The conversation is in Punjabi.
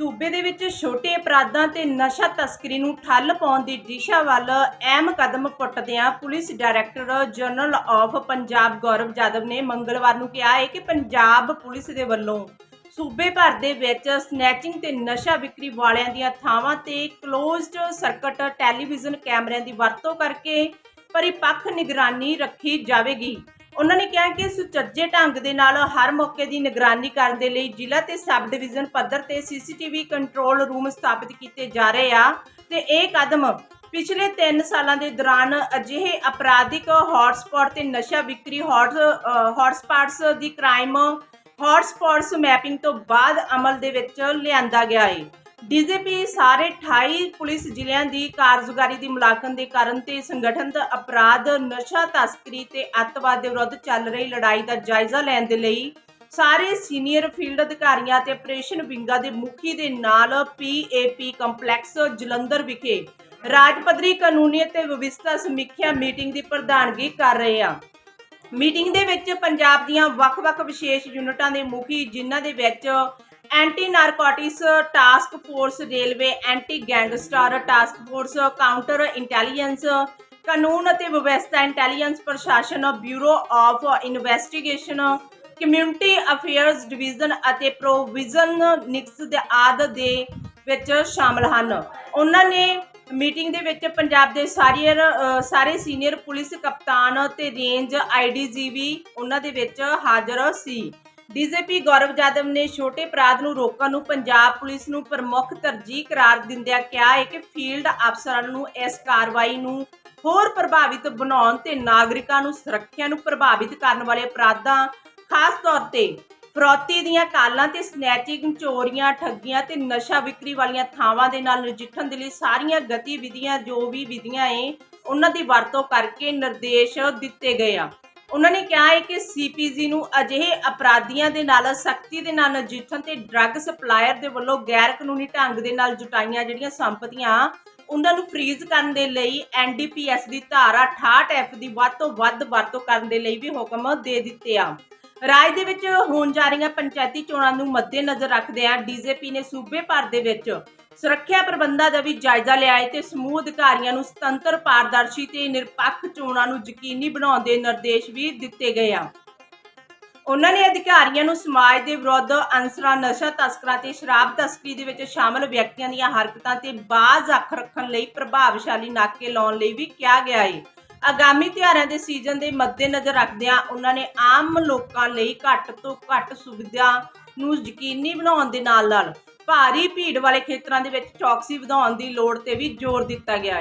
ਸੂਬੇ ਦੇ ਵਿੱਚ ਛੋਟੇ ਅਪਰਾਧਾਂ ਤੇ ਨਸ਼ਾ ਤਸਕਰੀ ਨੂੰ ਠੱਲ ਪਾਉਣ ਦੀ ਦਿਸ਼ਾ ਵੱਲ ਅਹਿਮ ਕਦਮ ਪੁੱਟਦਿਆਂ police director general of Punjab Gaurav Yadav ਨੇ ਮੰਗਲਵਾਰ ਨੂੰ ਕਿਹਾ ਹੈ ਕਿ ਪੰਜਾਬ ਪੁਲਿਸ ਦੇ ਵੱਲੋਂ ਸੂਬੇ ਭਰ ਦੇ ਵਿੱਚ ਸਨੈਚਿੰਗ ਤੇ ਨਸ਼ਾ ਵਿਕਰੀ ਵਾਲਿਆਂ ਦੀਆਂ ਥਾਵਾਂ ਤੇ ਕਲੋਜ਼ਡ ਸਰਕਟ ਟੈਲੀਵਿਜ਼ਨ ਕੈਮਰਿਆਂ ਦੀ ਵਰਤੋਂ ਕਰਕੇ ਪਰਿਪੱਖ ਨਿਗਰਾਨੀ ਰੱਖੀ ਜਾਵੇਗੀ। ਉਹਨਾਂ ਨੇ ਕਿਹਾ ਕਿ ਸੁਚੱਜੇ ਢੰਗ ਦੇ ਨਾਲ ਹਰ ਮੌਕੇ ਦੀ ਨਿਗਰਾਨੀ ਕਰਨ ਦੇ ਲਈ ਜ਼ਿਲ੍ਹਾ ਤੇ ਸਬ ਡਿਵੀਜ਼ਨ ਪੱਧਰ ਤੇ ਸੀਸੀਟੀਵੀ ਕੰਟਰੋਲ ਰੂਮ ਸਥਾਪਿਤ ਕੀਤੇ ਜਾ ਰਹੇ ਆ ਤੇ ਇਹ ਕਦਮ ਪਿਛਲੇ 3 ਸਾਲਾਂ ਦੇ ਦੌਰਾਨ ਅਜਿਹੇ ਅਪਰਾਧਿਕ ਹੌਟਸਪੌਟ ਤੇ ਨਸ਼ਾ ਵਿਕਰੀ ਹੌਟ ਹੌਟਸਪੌਟਸ ਦੀ ਕ੍ਰਾਈਮ ਹੌਟਸਪੌਟਸ ਮੈਪਿੰਗ ਤੋਂ ਬਾਅਦ ਅਮਲ ਦੇ ਵਿੱਚ ਲਿਆਂਦਾ ਗਿਆ ਹੈ ਡੀਜੀਪੀ ਸਾਰੇ 28 ਪੁਲਿਸ ਜ਼ਿਲ੍ਹਿਆਂ ਦੀ ਕਾਰਜਕਾਰੀ ਦੀ ਮੁਲਾਂਕਣ ਦੇ ਕਾਰਨ ਤੇ ਸੰਗਠਨਤ ਅਪਰਾਧ, ਨਸ਼ਾ, ਤਸਕਰੀ ਤੇ ਅੱਤਵਾਦ ਦੇ ਵਿਰੁੱਧ ਚੱਲ ਰਹੀ ਲੜਾਈ ਦਾ ਜਾਇਜ਼ਾ ਲੈਣ ਦੇ ਲਈ ਸਾਰੇ ਸੀਨੀਅਰ ਫੀਲਡ ਅਧਿਕਾਰੀਆਂ ਤੇ ਆਪਰੇਸ਼ਨ ਵਿੰਗਾਂ ਦੇ ਮੁਖੀ ਦੇ ਨਾਲ ਪੀਏਪੀ ਕੰਪਲੈਕਸ ਜਲੰਧਰ ਵਿਖੇ ਰਾਜ ਪੱਧਰੀ ਕਾਨੂੰਨੀ ਅਤੇ ਵਿਵਸਥਾ ਸਮੀਖਿਆ ਮੀਟਿੰਗ ਦੀ ਪ੍ਰਧਾਨਗੀ ਕਰ ਰਹੇ ਆ ਮੀਟਿੰਗ ਦੇ ਵਿੱਚ ਪੰਜਾਬ ਦੀਆਂ ਵੱਖ-ਵੱਖ ਵਿਸ਼ੇਸ਼ ਯੂਨਿਟਾਂ ਦੇ ਮੁਖੀ, ਜਿਨ੍ਹਾਂ ਦੇ ਵਿੱਚ anti narcotics task force railway anti gangster task force, counter intelligence, ਕਾਨੂੰਨ ਅਤੇ ਵਿਵਸਥਾ ਇੰਟੈਲੀਜੈਂਸ ਪ੍ਰਸ਼ਾਸਨ, bureau of investigation, community affairs division ਅਤੇ ਪ੍ਰੋਵੀਜ਼ਨ ਨਿਕਸ ਦੇ ਆਦ ਦੇ ਵਿੱਚ ਸ਼ਾਮਲ ਹਨ। ਉਹਨਾਂ ਨੇ ਮੀਟਿੰਗ ਦੇ ਵਿੱਚ ਪੰਜਾਬ ਦੇ ਸਾਰੀਅਰ ਸਾਰੇ ਸੀਨੀਅਰ ਪੁਲਿਸ ਕਪਤਾਨ ਤੇ ਰੇਂਜ ਆਈਡੀਜੀਵੀ ਉਹਨਾਂ ਦੇ ਵਿੱਚ ਹਾਜ਼ਰ ਸੀ। ਡੀਜੀਪੀ ਗੌਰਵ ਜਾਦਵ ਨੇ ਛੋਟੇ ਅਪਰਾਧ ਨੂੰ ਰੋਕਣ ਨੂੰ ਪੰਜਾਬ ਪੁਲਿਸ ਨੂੰ ਪ੍ਰਮੁੱਖ ਤਰਜੀਹ ਕਰਾਰ ਦਿੰਦਿਆਂ ਕਿਹਾ ਹੈ ਕਿ ਫੀਲਡ ਅਫਸਰਾਂ ਨੂੰ ਇਸ ਕਾਰਵਾਈ ਨੂੰ ਹੋਰ ਪ੍ਰਭਾਵਿਤ ਬਣਾਉਣ ਤੇ ਨਾਗਰਿਕਾਂ ਨੂੰ ਸੁਰੱਖਿਆ ਨੂੰ ਪ੍ਰਭਾਵਿਤ ਕਰਨ ਵਾਲੇ ਅਪਰਾਧਾਂ, ਖਾਸ ਤੌਰ ਤੇ ਫਰੌਤੀ ਦੀਆਂ ਕਾਲਾਂ ਤੇ ਸਨੈਚਿੰਗ, ਚੋਰੀਆਂ, ਠੱਗੀਆਂ ਤੇ ਨਸ਼ਾ ਵਿਕਰੀ ਵਾਲੀਆਂ ਥਾਵਾਂ ਦੇ ਨਾਲ ਨਜਿੱਠਣ ਦੇ ਲਈ ਸਾਰੀਆਂ ਗਤੀਵਿਧੀਆਂ ਜੋ ਵੀ ਵਿਧੀਆਂ ਏ, ਉਹਨਾਂ ਦੀ ਵਰਤੋਂ ਕਰਕੇ ਨਿਰਦੇਸ਼ ਦਿੱਤੇ ਗਏ ਆ। ਉਹਨਾਂ ਨੇ ਕਿਹਾ ਹੈ ਕਿ ਸੀਪੀਜੀ ਨੂੰ ਅਜਿਹੇ ਅਪਰਾਧੀਆਂ ਦੇ ਨਾਲ, ਸਖਤੀ ਦੇ ਨਾਲ ਨਜਿੱਠਣ ਤੇ ਡਰੱਗ ਸਪਲਾਇਰ ਦੇ ਵੱਲੋਂ ਗੈਰ ਕਾਨੂੰਨੀ ਢੰਗ ਦੇ ਨਾਲ ਜੁਟਾਈਆਂ ਜਿਹੜੀਆਂ ਸੰਪਤੀਆਂ, ਉਹਨਾਂ ਨੂੰ ਫ੍ਰੀਜ਼ ਕਰਨ ਦੇ ਲਈ ਐਨਡੀਪੀਐਸ ਦੀ ਧਾਰਾ 68 ਐਫ ਦੀ ਵੱਧ ਤੋਂ ਵੱਧ ਵਰਤੋਂ ਕਰਨ ਦੇ ਲਈ ਵੀ ਹੁਕਮ ਦੇ ਦਿੱਤੇ ਆ। ਰਾਜ ਦੇ ਵਿੱਚ ਹੋਣ ਜਾ ਰਹੀਆਂ ਪੰਚਾਇਤੀ ਚੋਣਾਂ ਨੂੰ ਮੱਦੇਨਜ਼ਰ ਰੱਖਦਿਆਂ ਡੀਜੀਪੀ ਨੇ ਸੂਬੇ ਭਰ ਦੇ ਵਿੱਚ ਸੁਰੱਖਿਆ ਪ੍ਰਬੰਧਾਂ ਦਾ ਵੀ ਜਾਇਜ਼ਾ ਲਿਆ ਹੈ ਤੇ ਸਮੂਹ ਅਧਿਕਾਰੀਆਂ ਨੂੰ ਸੁਤੰਤਰ ਪਾਰਦਰਸ਼ੀ ਤੇ ਨਿਰਪੱਖ ਚੋਣਾਂ ਨੂੰ ਯਕੀਨੀ ਬਣਾਉਣ ਦੇ ਨਿਰਦੇਸ਼ ਵੀ ਦਿੱਤੇ ਗਏ ਆ। ਉਹਨਾਂ ਨੇ ਅਧਿਕਾਰੀਆਂ ਨੂੰ ਸਮਾਜ ਦੇ ਵਿਰੁੱਧ ਅਨਸਰਾਂ, ਨਸ਼ਾ ਤਸਕਰਾਂ ਤੇ ਸ਼ਰਾਬ ਤਸਕਰੀ ਦੇ ਵਿੱਚ ਸ਼ਾਮਲ ਵਿਅਕਤੀਆਂ ਦੀਆਂ ਹਰਕਤਾਂ ਤੇ ਬਾਜ਼ ਅੱਖ ਰੱਖਣ ਲਈ ਪ੍ਰਭਾਵਸ਼ਾਲੀ ਨਾਕੇ ਲਾਉਣ ਲਈ ਵੀ ਕਿਹਾ ਗਿਆ ਹੈ ਆਗਾਮੀ ਤਿਉਹਾਰਾਂ ਦੇ ਸੀਜ਼ਨ ਦੇ ਮੱਦੇਨਜ਼ਰ ਰੱਖਦਿਆਂ ਉਹਨਾਂ ਨੇ ਆਮ ਲੋਕਾਂ ਲਈ ਘੱਟ ਤੋਂ ਘੱਟ ਸੁਵਿਧਾ ਨੂੰ ਯਕੀਨੀ ਬਣਾਉਣ ਦੇ ਨਾਲ ਨਾਲ ਭਾਰੀ ਭੀੜ ਵਾਲੇ ਖੇਤਰਾਂ ਦੇ ਵਿੱਚ ਚੌਕਸੀ ਵਧਾਉਣ ਦੀ ਲੋੜ ਤੇ ਵੀ ਜ਼ੋਰ ਦਿੱਤਾ ਗਿਆ